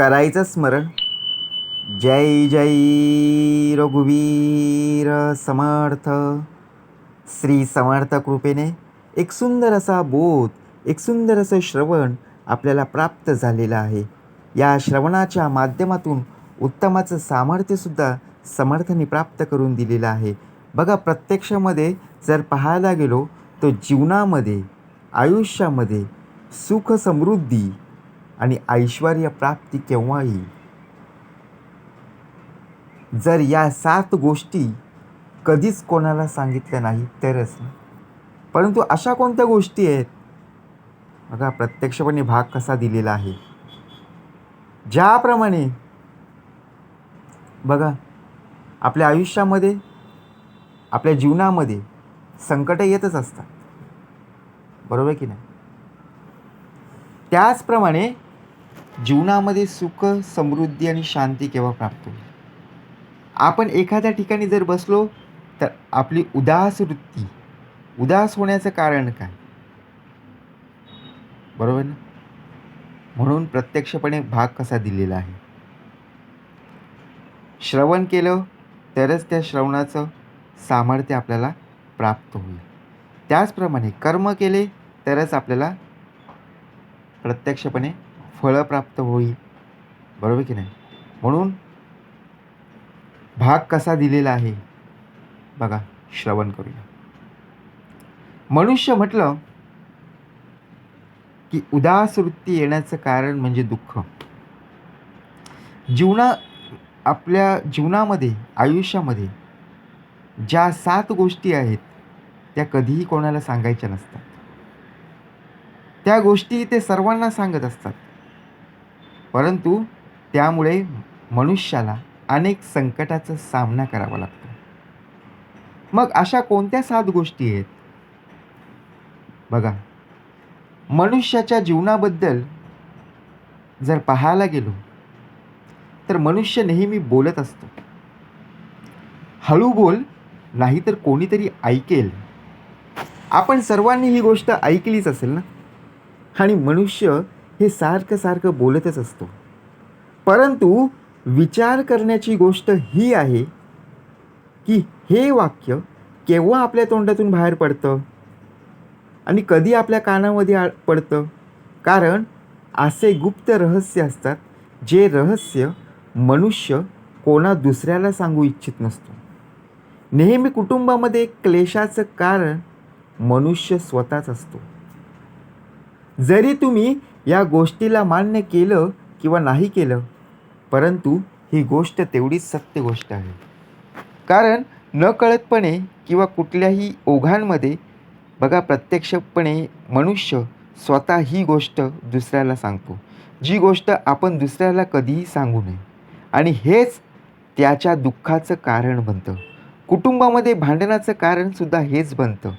करायचं स्मरण. जय जय रघुवीर समर्थ. श्री समर्थ कृपेने एक सुंदर असा बोध एक सुंदर असं श्रवण आपल्याला प्राप्त झालेलं आहे. या श्रवणाच्या माध्यमातून उत्तमाचं सामर्थ्यसुद्धा समर्थाने प्राप्त करून दिलेलं आहे. बघा प्रत्यक्षामध्ये जर पाहायला गेलो तर जीवनामध्ये आयुष्यामध्ये सुख समृद्धी आणि ऐश्वर प्राप्ती केव्हा येईल जर या सात गोष्टी कधीच कोणाला सांगितल्या नाही तरच ना. परंतु अशा कोणत्या गोष्टी आहेत? बघा प्रत्यक्षपणे भाग कसा दिलेला आहे. ज्याप्रमाणे बघा आपल्या आयुष्यामध्ये आपल्या जीवनामध्ये संकटं येतच असतात. बरोबर की नाही? त्याचप्रमाणे जीवनामध्ये सुख समृद्धी आणि शांती केव्हा प्राप्त होईल? आपण एखाद्या ठिकाणी जर बसलो तर आपली उदास वृत्ती उदास होण्याचं कारण काय? बरोबर ना? म्हणून प्रत्यक्षपणे भाग कसा दिलेला आहे? श्रवण केलं तरच त्या श्रवणाचं सामर्थ्य आपल्याला प्राप्त होईल. त्याचप्रमाणे कर्म केले तरच आपल्याला प्रत्यक्षपणे फळं प्राप्त होईल. बरोबर की नाही? म्हणून भाग कसा दिलेला आहे? बघा श्रवण करूया. मनुष्य म्हटलं की उदास वृत्ती येण्याचं कारण म्हणजे दुःख. जीवना आपल्या जीवनामध्ये आयुष्यामध्ये ज्या सात गोष्टी आहेत त्या कधीही कोणाला सांगायच्या नसतात. त्या गोष्टी ते सर्वांना सांगत असतात. परंतु त्यामुळे मनुष्याला अनेक संकटाचा सामना करावा लागतो. मग अशा कोणत्या सात गोष्टी आहेत? बघा मनुष्याच्या जीवनाबद्दल जर पाहायला गेलो तर मनुष्य नेहमी बोलत असतो. हळू बोल नाहीतर कोणीतरी ऐकेल. आपण सर्वांनी ही गोष्ट ऐकलीच असेल ना? आणि मनुष्य हे सारखं सारखं बोलतच असतो. परंतु विचार करण्याची गोष्ट ही आहे की हे वाक्य केव्हा आपल्या तोंडातून बाहेर पडतं? आणि कधी आपल्या कानामध्ये आ पडतं? कारण असे गुप्त रहस्य असतात जे रहस्य मनुष्य कोणा दुसऱ्याला सांगू इच्छित नसतो. नेहमी कुटुंबामध्ये क्लेशाचं कारण मनुष्य स्वतःच असतो. जरी तुम्ही या गोष्टीला मान्य केलं किंवा नाही केलं परंतु ही गोष्ट तेवढीच सत्य गोष्ट आहे. कारण नकळतपणे किंवा कुठल्याही ओघांमध्ये बघा प्रत्यक्षपणे मनुष्य स्वतः ही गोष्ट दुसऱ्याला सांगतो. जी गोष्ट आपण दुसऱ्याला कधीही सांगू नये. आणि हेच त्याच्या दुःखाचं कारण बनतं. कुटुंबामध्ये भांडणाचं कारणसुद्धा हेच बनतं.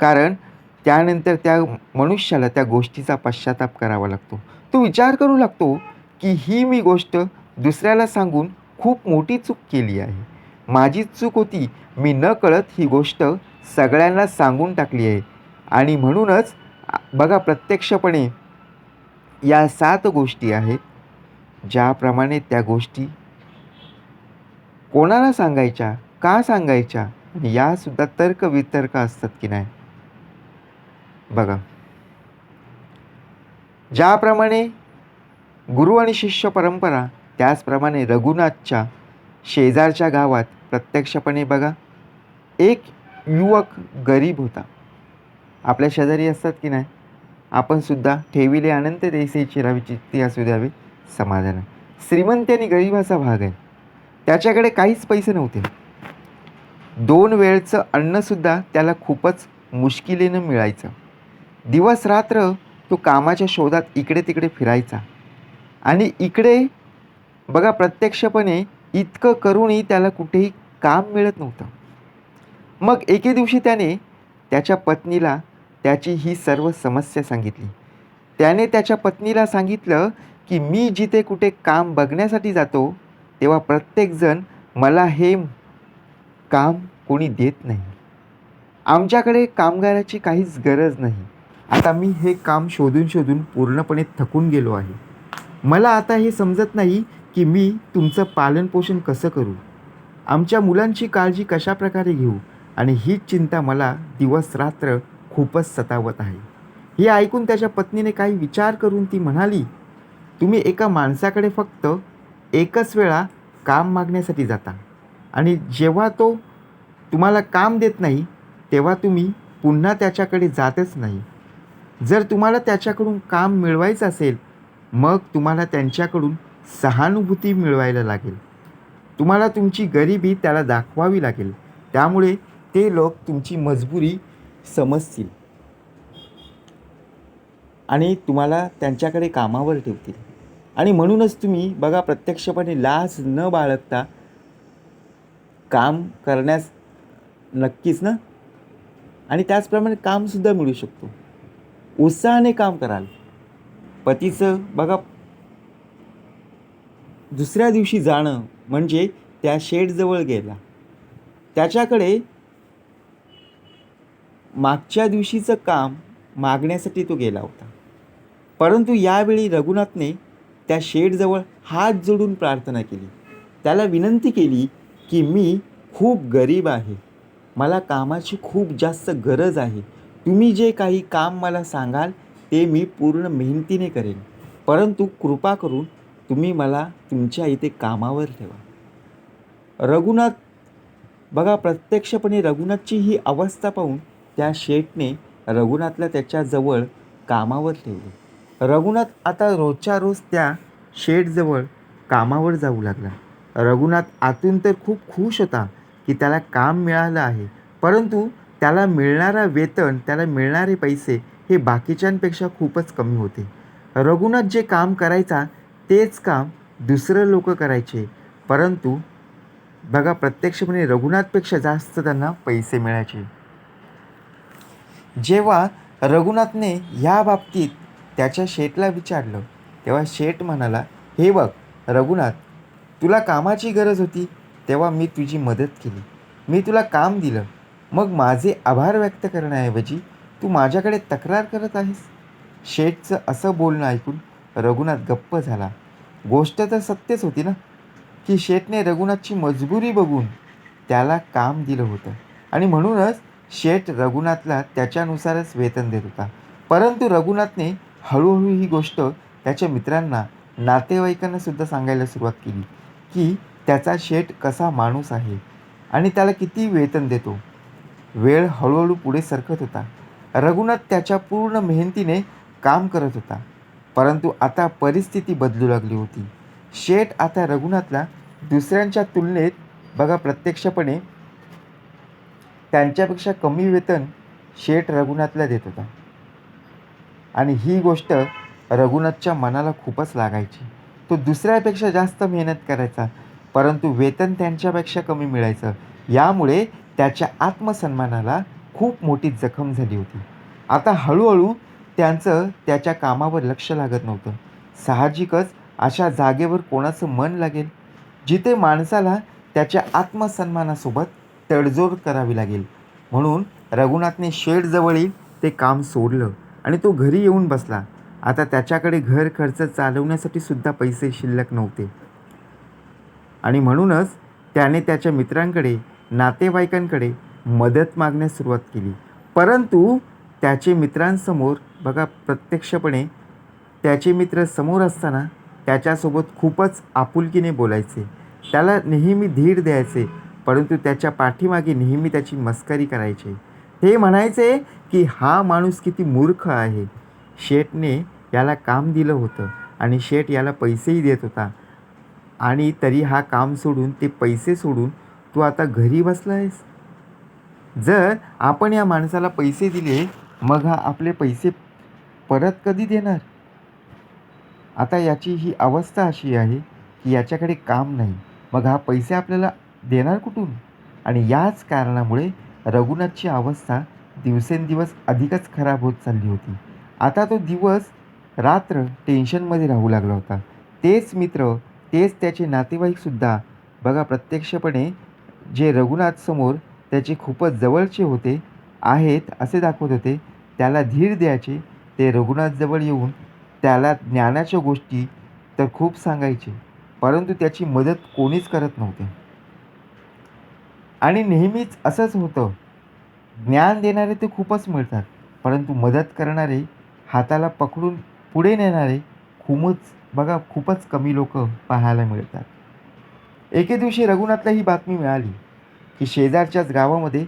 कारण त्यानंतर त्या मनुष्याला त्या गोष्टीचा पश्चाताप करावा लागतो. तो विचार करू लागतो की ही मी गोष्ट दुसऱ्याला सांगून खूप मोठी चूक केली आहे. माझी चूक होती मी न कळत ही गोष्ट सगळ्यांना सांगून टाकली आहे. आणि म्हणूनच बघा प्रत्यक्षपणे या सात गोष्टी आहेत ज्याप्रमाणे त्या गोष्टी कोणाला सांगायच्या का सांगायच्या यासुद्धा तर्क वितर्क असतात की नाही. बघा. ज्याप्रमाणे गुरु आणि शिष्य परंपरा त्याचप्रमाणे रघुनाथच्या शेजारच्या गावात प्रत्यक्षपणे बघा एक युवक गरीब होता. आपल्या शेजारी असतात की नाही? आपण सुद्धा ठेविले अनंत देसे चिरावी ती असू द्यावे समाधान. श्रीमंत आणि गरिबाचा भाग आहे. त्याच्याकडे काहीच पैसे नव्हते. दोन वेळचं अन्नसुद्धा त्याला खूपच मुश्किलीनं मिळायचं. दिवस रात्र तो कामाच्या शोधात इकडे तिकडे फिरायचा. आणि इकडे बघा प्रत्यक्षपणे इतकं करूनही त्याला कुठेही काम मिळत नव्हतं. मग एके दिवशी त्याने त्याच्या पत्नीला त्याची ही सर्व समस्या सांगितली. त्याने त्याच्या पत्नीला सांगितलं की मी जिथे कुठे काम बघण्यासाठी जातो तेव्हा प्रत्येकजण मला हे काम कोणी देत नाही. आमच्याकडे कामगाराची काहीच गरज नाही. आता मी हे काम शोधून शोधून पूर्णपणे थकून गेलो आहे. मला आता हे समजत नाही की मी तुमचं पालनपोषण कसं करू. आमच्या मुलांची काळजी कशाप्रकारे घेऊ? आणि हीच चिंता मला दिवस रात्र खूपच सतावत आहे. हे ऐकून त्याच्या पत्नीने काही विचार करून ती म्हणाली तुम्ही एका माणसाकडे फक्त एकच वेळा काम मागण्यासाठी जाता. आणि जेव्हा तो तुम्हाला काम देत नाही तेव्हा तुम्ही पुन्हा त्याच्याकडे जातच नाही. जर तुम्हाला त्याच्याकडून काम मिळवायचं असेल मग तुम्हाला त्यांच्याकडून सहानुभूती मिळवायला लागेल. तुम्हाला तुमची गरिबी त्याला दाखवावी लागेल. त्यामुळे ते लोक तुमची मजबुरी समजतील आणि तुम्हाला त्यांच्याकडे कामावर ठेवतील. आणि म्हणूनच तुम्ही बघा प्रत्यक्षपणे लाज न बाळगता काम करण्यास नक्कीच ना? आणि त्याचप्रमाणे कामसुद्धा मिळू शकतो. उत्साहाने काम कराल. पतीचं बघा दुसऱ्या दिवशी जाणं म्हणजे त्या शेडजवळ गेला. त्याच्याकडे मागच्या दिवशीचं काम मागण्यासाठी तो गेला होता. परंतु यावेळी रघुनाथने त्या शेडजवळ हात जोडून प्रार्थना केली. त्याला विनंती केली की मी खूप गरीब आहे. मला कामाची खूप जास्त गरज आहे. तुम्ही जे काही काम मला सांगाल ते मी पूर्ण मेहनतीने करेन. परंतु कृपा करून तुम्ही मला तुमच्या इथे कामावर ठेवा. रघुनाथ बघा प्रत्यक्षपणे रघुनाथची ही अवस्था पाहून त्या शेठने रघुनाथला त्याच्याजवळ कामावर ठेवले. रघुनाथ आता रोजच्या रोज त्या शेठजवळ कामावर जाऊ लागला. रघुनाथ आतून तर खूप खुश होता की त्याला काम मिळालं आहे. परंतु त्याला मिळणारा वेतन त्याला मिळणारे पैसे हे बाकीच्यांपेक्षा खूपच कमी होते. रघुनाथ जे काम करायचा तेच काम दुसरं लोक करायचे. परंतु बघा प्रत्यक्षपणे रघुनाथपेक्षा जास्त त्यांना पैसे मिळायचे. जेव्हा रघुनाथने ह्या बाबतीत त्याच्या शेठला विचारलं तेव्हा शेठ म्हणाला हे बघ रघुनाथ तुला कामाची गरज होती तेव्हा मी तुझी मदत केली. मी तुला काम दिलं. मग माझे आभार व्यक्त करण्याऐवजी तू माझ्याकडे तक्रार करत आहेस? शेठचं असं बोलणं ऐकून रघुनाथ गप्प झाला. गोष्ट तर सत्यच होती ना? की शेठने रघुनाथची मजबुरी बघून त्याला काम दिलं होतं. आणि म्हणूनच शेठ रघुनाथला त्याच्यानुसारच वेतन देत होता. परंतु रघुनाथने हळूहळू ही गोष्ट त्याच्या मित्रांना नातेवाईकांना सुद्धा सांगायला सुरुवात केली की त्याचा शेठ कसा माणूस आहे आणि त्याला किती वेतन देतो. वेळ हळूहळू पुढे सरकत होता. रघुनाथ त्याच्या पूर्ण मेहनतीने काम करत होता. परंतु आता परिस्थिती बदलू लागली होती. शेठ आता रघुनाथला दुसऱ्यांच्या तुलनेत बघा प्रत्यक्षपणे त्यांच्यापेक्षा कमी वेतन शेठ रघुनाथला देत होता. आणि ही गोष्ट रघुनाथच्या मनाला खूपच लागायची. तो दुसऱ्यापेक्षा जास्त मेहनत करायचा परंतु वेतन त्यांच्यापेक्षा कमी मिळायचं. यामुळे त्याच्या आत्मसन्मानाला खूप मोठी जखम झाली होती. आता हळूहळू त्यांचं त्याच्या कामावर लक्ष लागत नव्हतं. साहजिकच अशा जागेवर कोणाचं मन लागेल? जिथे माणसाला त्याच्या आत्मसन्मानासोबत तडजोड करावी लागेल. म्हणून रघुनाथने शेडजवळील ते काम सोडलं आणि तो घरी येऊन बसला. आता त्याच्याकडे घर खर्च चालवण्यासाठी सुद्धा पैसे शिल्लक नव्हते. आणि म्हणूनच त्याने त्याच्या मित्रांकडे नातेवाईकांकडे मदत मागण्यास सुरुवात केली. परंतु त्याचे मित्रांसमोर बघा प्रत्यक्षपणे त्याचे मित्र समोर असताना त्याच्यासोबत खूपच आपुलकीने बोलायचे. त्याला नेहमी धीर द्यायचे परंतु त्याच्या पाठीमागे नेहमी त्याची मस्करी करायचे. ते म्हणायचे की हा माणूस किती मूर्ख आहे. शेठने याला काम दिलं होतं आणि शेठ याला पैसेही देत होता. आणि तरी हा काम सोडून ते पैसे सोडून तू आता घरी बसला आहेस? जर आपण या माणसाला पैसे दिले मग हा आपले पैसे परत कधी देणार? आता याची ही अवस्था अशी आहे की याच्याकडे काम नाही. मग हा पैसे आपल्याला देणार कुठून? आणि याच कारणामुळे रघुनाथची अवस्था दिवसेंदिवस अधिकच खराब होत चालली होती. आता तो दिवस रात्र टेन्शनमध्ये राहू लागला होता. तेच मित्र तेच त्याचे नातेवाईकसुद्धा बघा प्रत्यक्षपणे जे रघुनाथसमोर त्याचे खूपच जवळचे होते आहेत असे दाखवत होते त्याला धीर द्यायचे ते रघुनाथजवळ येऊन त्याला ज्ञानाच्या गोष्टी तर खूप सांगायचे परंतु त्याची मदत कोणीच करत नव्हते. आणि नेहमीच असंच होतं ज्ञान देणारे ते खूपच मिळतात परंतु मदत करणारे हाताला पकडून पुढे नेणारे खूपच बघा खूपच कमी लोक पाहायला मिळतात. एके दिवशी रघुनाथला ही बातमी मिळाली की शेजारच्याच गावामध्ये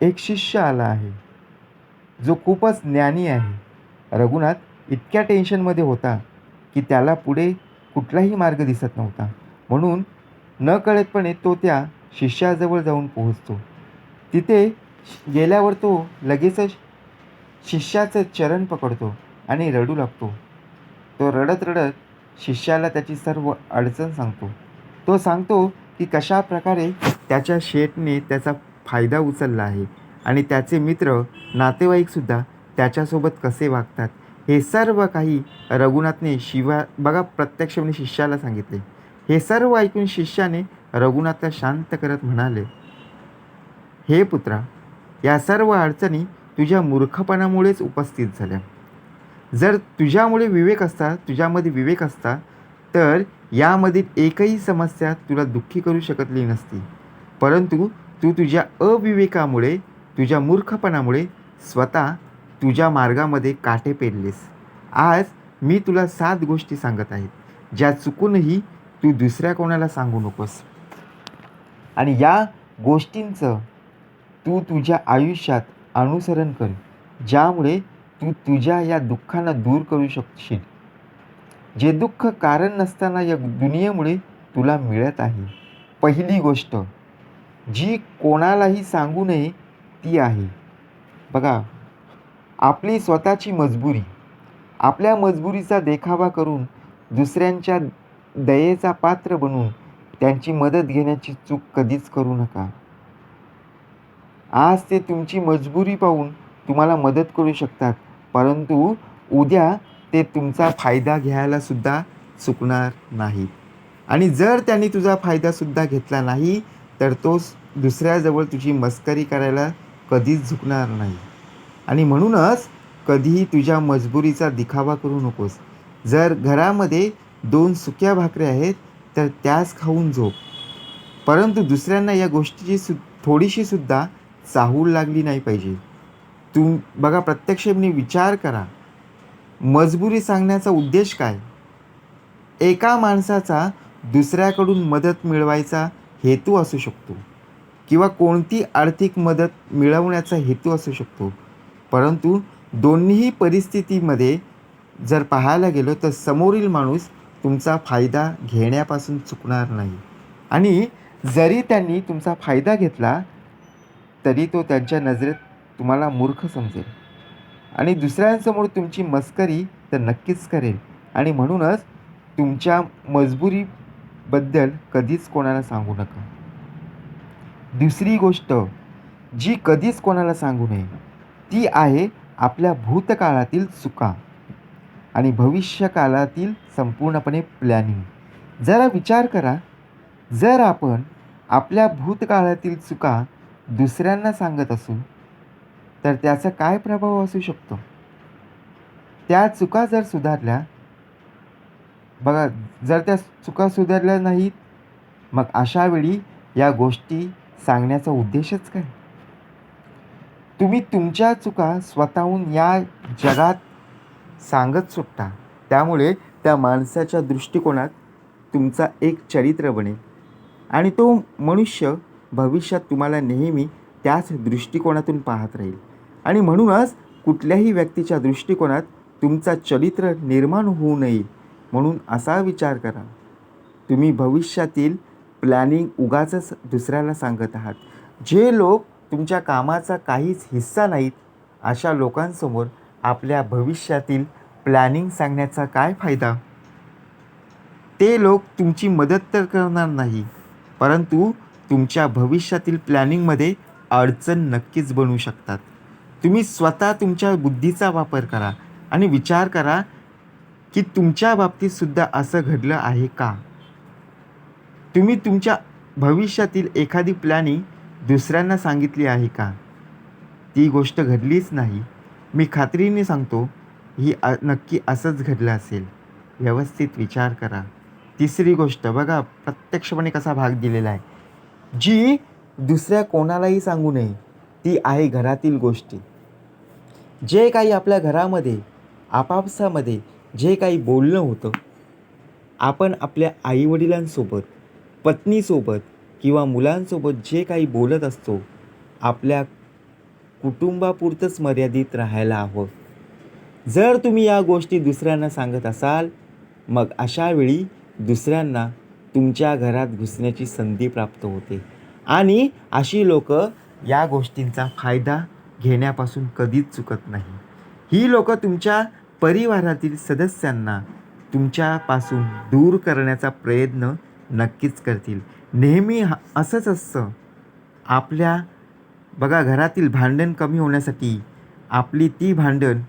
एक शिष्य आला आहे. जो खूपच ज्ञानी आहे. रघुनाथ इतक्या टेन्शनमध्ये होता की त्याला पुढे कुठलाही मार्ग दिसत नव्हता. म्हणून न कळतपणे तो त्या शिष्याजवळ जाऊन पोहोचतो. तिथे गेल्यावर तो लगेचच शिष्याचं चरण पकडतो आणि रडू लागतो. तो रडत रडत शिष्याला त्याची सर्व अडचण सांगतो. तो सांगतो की कशा प्रकारे त्याच्या शेठने त्याचा फायदा उचलला आहे. आणि त्याचे मित्र नातेवाईकसुद्धा त्याच्यासोबत कसे वागतात? हे सर्व काही रघुनाथने शिवा बघा प्रत्यक्ष म्हणजे शिष्याला सांगितले. हे सर्व ऐकून शिष्याने रघुनाथला शांत करत म्हणाले हे पुत्रा या सर्व अडचणी तुझ्या मूर्खपणामुळेच उपस्थित झाल्या. जर तुझ्यामुळे विवेक असता तुझ्यामध्ये विवेक असता तर यामधील एकही समस्या तुला दुःखी करू शकतली नसती. परंतु तू तुझ्या अविवेकामुळे तुझ्या मूर्खपणामुळे स्वतः तुझ्या मार्गामध्ये काटे पेरलेस. आज मी तुला सात गोष्टी सांगत आहेत ज्या चुकूनही तू दुसऱ्या कोणाला सांगू नकोस. आणि या गोष्टींचं तू तुझ्या आयुष्यात अनुसरण कर ज्यामुळे तू तुझ्या या दुःखांना दूर करू शकशील. जे दुःख कारण नसताना या दुनियेमुळे तुला मिळत आहे. पहिली गोष्ट जी कोणालाही सांगू नये ती आहे. बघा आपली स्वतःची मजबुरी. आपल्या मजबुरीचा देखावा करून दुसऱ्यांच्या दयेचा पात्र बनून त्यांची मदत घेण्याची चूक कधीच करू नका. आज ते तुमची मजबुरी पाहून तुम्हाला मदत करू शकतात परंतु उद्या ते तुमचा फायदा घ्यायला सुद्धा चुकणार नाही आणि जर त्यांनी तुझा फायदासुद्धा घेतला नाही तर तो दुसऱ्याजवळ तुझी मस्करी करायला कधीच झुकणार नाही. आणि म्हणूनच कधीही तुझ्या मजबुरीचा दिखावा करू नकोस. जर घरामध्ये दोन सुक्या भाकऱ्या आहेत तर त्याच खाऊन झोप. परंतु दुसऱ्यांना या गोष्टीची सु थोडीशी सुद्धा चाहूल लागली नाही पाहिजे. तू बघा प्रत्यक्षपणे विचार करा. मजबुरी सांगण्याचा उद्देश काय? एका माणसाचा दुसऱ्याकडून मदत मिळवायचा हेतू असू शकतो किंवा कोणती आर्थिक मदत मिळवण्याचा हेतू असू शकतो. परंतु दोन्ही परिस्थितीमध्ये जर पाहायला गेलो तर समोरील माणूस तुमचा फायदा घेण्यापासून चुकणार नाही. आणि जरी त्यांनी तुमचा फायदा घेतला तरी तो त्यांच्या नजरेत तुम्हाला मूर्ख समजेल. आणि दुसऱ्यांसमोर तुमची मस्करी तर नक्कीच करेल. आणि म्हणूनच तुमच्या मजबुरीबद्दल कधीच कोणाला सांगू नका. दुसरी गोष्ट जी कधीच कोणाला सांगू नये ती आहे आपल्या भूतकाळातील चुका आणि भविष्यकाळातील संपूर्णपणे प्लॅनिंग जरा विचार करा जर आपण आपल्या भूतकाळातील चुका दुसऱ्यांना सांगत असू तर त्याचा काय प्रभाव असू शकतो? त्या चुका जर सुधारल्या बघा जर त्या चुका सुधारल्या नाहीत मग अशा वेळी या गोष्टी सांगण्याचा उद्देशच काय? तुम्ही तुमच्या चुका स्वतःहून या जगात सांगत सुटता. त्यामुळे त्या माणसाच्या दृष्टिकोनात तुमचा एक चरित्र बनेल. आणि तो मनुष्य भविष्यात तुम्हाला नेहमी त्याच दृष्टिकोनातून पाहत राहील. आणि म्हणूनच कुठल्याही व्यक्तीच्या दृष्टिकोनात तुमचा चरित्र निर्माण होऊ नये म्हणून असा विचार करा. तुम्ही भविष्यातील प्लॅनिंग उगाच दुसऱ्याला सांगत आहात. जे लोक तुमच्या कामाचा काहीच हिस्सा नाहीत अशा लोकांसमोर आपल्या भविष्यातील प्लॅनिंग सांगण्याचा काय फायदा? ते लोक तुमची मदत तर करणार नाही परंतु तुमच्या भविष्यातील प्लॅनिंगमध्ये अडचण नक्कीच बनू शकतात. तुम्ही स्वतः तुमच्या बुद्धीचा वापर करा आणि विचार करा की तुमच्या बाबतीतसुद्धा असं घडलं आहे का? तुम्ही तुमच्या भविष्यातील एखादी प्लॅनिंग दुसऱ्यांना सांगितली आहे का? ती गोष्ट घडलीच नाही. मी खात्रीने सांगतो ही नक्की असंच घडलं असेल. व्यवस्थित विचार करा. तिसरी गोष्ट बघा प्रत्यक्षपणे कसा भाग दिलेला आहे. जी दुसऱ्या कोणालाही सांगू नये ती आहे घरातील गोष्टी. जे काही आपल्या घरामध्ये आपापसामध्ये जे काही बोलणं होतं आपण आपल्या आईवडिलांसोबत पत्नीसोबत किंवा मुलांसोबत जे काही बोलत असतो आपल्या कुटुंबापुरतंच मर्यादित राहायला हवं. जर तुम्ही या गोष्टी दुसऱ्यांना सांगत असाल मग अशावेळी दुसऱ्यांना तुमच्या घरात घुसण्याची संधी प्राप्त होते. आणि अशी लोक या गोष्टींचा फायदा घेण्यापासून कधीच चुकत नाही. ही लोक तुमच्या परिवारातील सदस्यांना तुमच्यापासून दूर करण्याचा प्रयत्न नक्कीच करतील. नेहमी असंच असतं. आपल्या बघा घरातील भांडण कमी होण्यासाठी आपली ती भांडण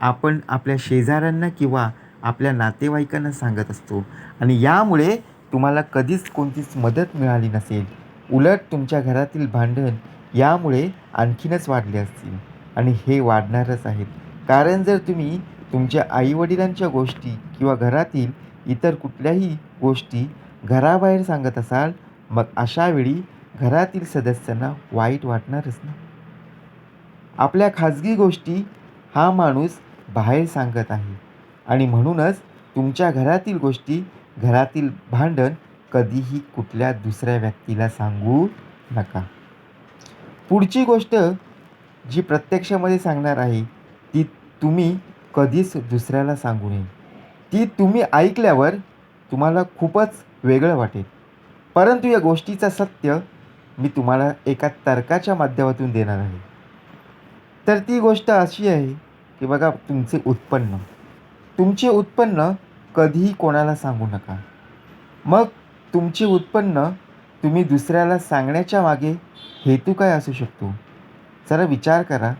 आपण आपल्या शेजाऱ्यांना किंवा आपल्या नातेवाईकांना सांगत असतो. आणि यामुळे तुम्हाला कधीच कोणतीच मदत मिळाली नसेल. उलट तुमच्या घरातील भांडण यामुळे आणखीनच वाढले असतील. आणि हे वाढणारच आहेत. कारण जर तुम्ही तुमच्या आईवडिलांच्या गोष्टी किंवा घरातील इतर कुठल्याही गोष्टी घराबाहेर सांगत असाल मग अशावेळी घरातील सदस्यांना वाईट वाटणारच ना आपल्या खाजगी गोष्टी हा माणूस बाहेर सांगत आहे. आणि म्हणूनच तुमच्या घरातील गोष्टी घरातील भांडण कधीही कुठल्या दुसऱ्या व्यक्तीला सांगू नका. पुढची गोष्ट जी प्रत्यक्षामध्ये सांगणार आहे ती तुम्ही कधीच दुसऱ्याला सांगू नये. ती तुम्ही ऐकल्यावर तुम्हाला खूपच वेगळं वाटेल. परंतु या गोष्टीचं सत्य मी तुम्हाला एका तर्काच्या माध्यमातून देणार आहे. तर ती गोष्ट अशी आहे की बघा तुमचे उत्पन्न. तुमचे उत्पन्न कधीही कोणाला सांगू नका. मग तुमचे उत्पन्न तुम्ही दुसऱ्याला सांगण्याच्या मागे हेतू काय असू शकतो? जरा विचार करा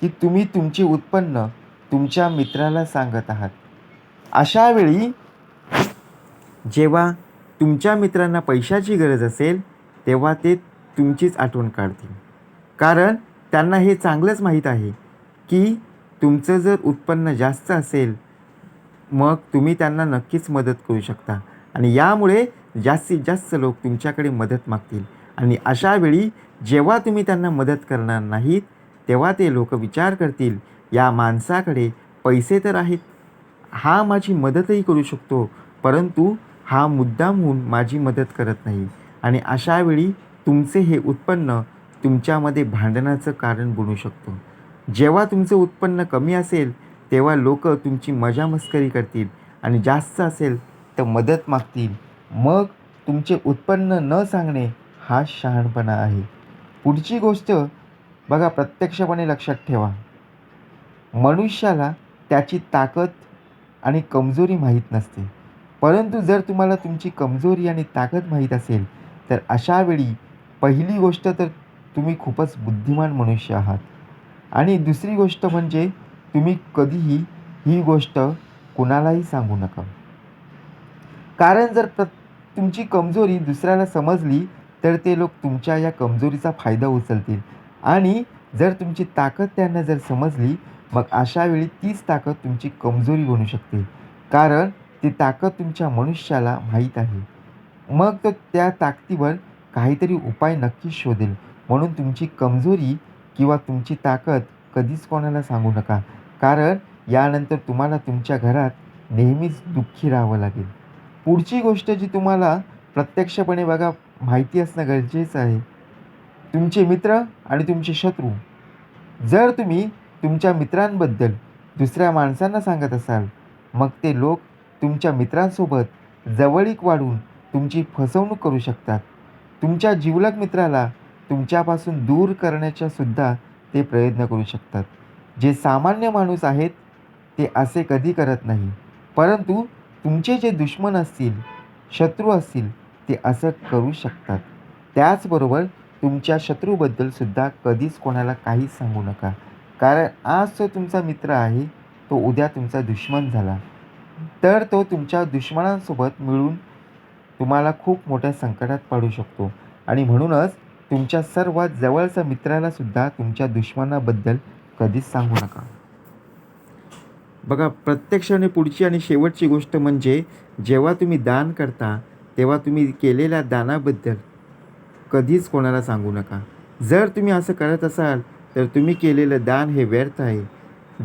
की तुम्ही तुमचे उत्पन्न तुमच्या मित्राला सांगत आहात. अशा वेळी जेव्हा तुमच्या मित्रांना पैशाची गरज असेल तेव्हा ते तुमचीच आठवण काढतील. कारण त्यांना हे चांगलंच माहीत आहे की तुमचं जर उत्पन्न जास्त असेल मग तुम्ही त्यांना नक्कीच मदत करू शकता. आणि यामुळे जास्तीत जास्त लोक तुमच्याकडे मदत मागतील. आणि अशा वेळी जेव्हा तुम्ही त्यांना मदत करणार नाहीत तेव्हा ते लोक विचार करतील या माणसाकडे पैसे तर आहेत. हा माझी मदतही करू शकतो परंतु हा मुद्दामहून माझी मदत करत नाही. आणि अशा वेळी तुमचे हे उत्पन्न तुमच्यामध्ये भांडणाचं कारण बनू शकतो. जेव्हा तुमचं उत्पन्न कमी असेल तेव्हा लोक तुमची मजा मस्करी करतील आणि जास्त असेल तर मदत मागतील. मग तुमचे उत्पन्न न सांगणे हा शहाणपणा आहे. पुढची गोष्ट बघा प्रत्यक्षपणे लक्षात ठेवा. मनुष्याला त्याची ताकद आणि कमजोरी माहीत नसते. परंतु जर तुम्हाला तुमची कमजोरी आणि ताकद माहीत असेल तर अशा वेळी पहिली गोष्ट तर तुम्ही खूपच बुद्धिमान मनुष्य आहात. आणि दुसरी गोष्ट म्हणजे तुम्ही कधीही ही गोष्ट कुणालाही सांगू नका. कारण जर प्र तुमची कमजोरी दुसऱ्याला समजली तर ते लोक तुमच्या या कमजोरीचा फायदा उचलतील. आणि जर तुमची ताकद त्यांना जर समजली मग अशा वेळी तीच ताकद तुमची कमजोरी बनू शकते. कारण ती ताकद तुमच्या मनुष्याला माहीत आहे. मग तो त्या ताकदीवर काहीतरी उपाय नक्कीच शोधेल. म्हणून तुमची कमजोरी किंवा तुमची ताकद कधीच कोणाला सांगू नका. कारण यानंतर तुम्हाला तुमच्या घरात नेहमीच दुःखी राहावं लागेल. पुढची गोष्ट जी तुम्हाला प्रत्यक्षपणे बघा माहिती असणं गरजेचं आहे. तुमचे मित्र आणि तुमचे शत्रू. जर तुम्ही तुमच्या मित्रांबद्दल दुसऱ्या माणसांना सांगत असाल मग ते लोक तुमच्या मित्रांसोबत जवळीक वाढून तुमची फसवणूक करू शकतात. तुमच्या जिवलग मित्राला तुमच्यापासून दूर करण्याच्या सुद्धा ते प्रयत्न करू शकतात. जे सामान्य माणूस आहेत ते असे कधी करत नाही. परंतु तुमचे जे दुश्मन असतील शत्रू असतील ते असं करू शकतात. त्याचबरोबर तुमच्या शत्रूबद्दल सुद्धा कधीच कोणाला काहीच सांगू नका. कारण आज जो तुमचा मित्र आहे तो उद्या तुमचा दुश्मन झाला. तर तो तुमच्या दुश्मनांसोबत मिळून तुम्हाला खूप मोठ्या संकटात पाडू शकतो. आणि म्हणूनच तुमच्या सर्वात जवळच्या मित्राला सुद्धा तुमच्या दुश्मनाबद्दल कधीच सांगू नका. बघा प्रत्यक्ष आणि पुढची आणि शेवटची गोष्ट म्हणजे जेव्हा तुम्ही दान करता तेव्हा तुम्ही केलेल्या दानाबद्दल कधीच कोणाला सांगू नका. जर तुम्ही असं करत असाल तर तुम्ही केलेलं दान हे व्यर्थ आहे.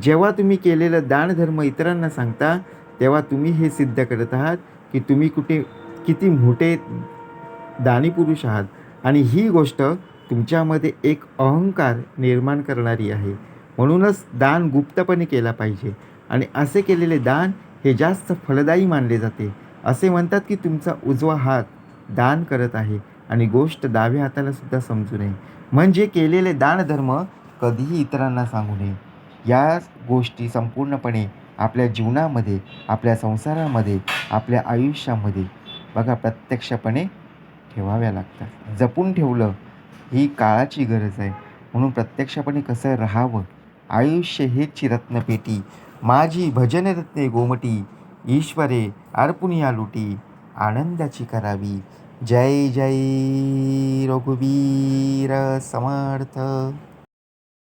जेव्हा तुम्ही केलेलं दानधर्म इतरांना सांगता तेव्हा तुम्ही हे सिद्ध करत आहात की तुम्ही कुठे किती मोठे दानी पुरुष आहात. आणि ही गोष्ट तुमच्यामध्ये एक अहंकार निर्माण करणारी आहे. म्हणूनच दान गुप्तपणे केला पाहिजे. आणि असे केलेले दान हे जास्त फलदायी मानले जाते. असे म्हणतात की तुमचा उजवा हात दान करत आहे आणि गोष्ट डाव्या हाताला सुद्धा समजू नये. म्हणजे केलेले दानधर्म कधीही इतरांना सांगू नये. या गोष्टी संपूर्णपणे आपल्या जीवनामध्ये आपल्या संसारामध्ये आपल्या आयुष्यामध्ये बघा प्रत्यक्षपणे ठेवाव्या लागतात. जपून ठेवलं ही काळाची गरज आहे. म्हणून प्रत्यक्षपणे कसं राहावं? आयुष्य हेची रत्नपेटी माझी भजनरत्ने गोमटी ईश्वरे अर्पुनिया लुटी आनंदाची करावी. जय जय रघुवीर समर्थ!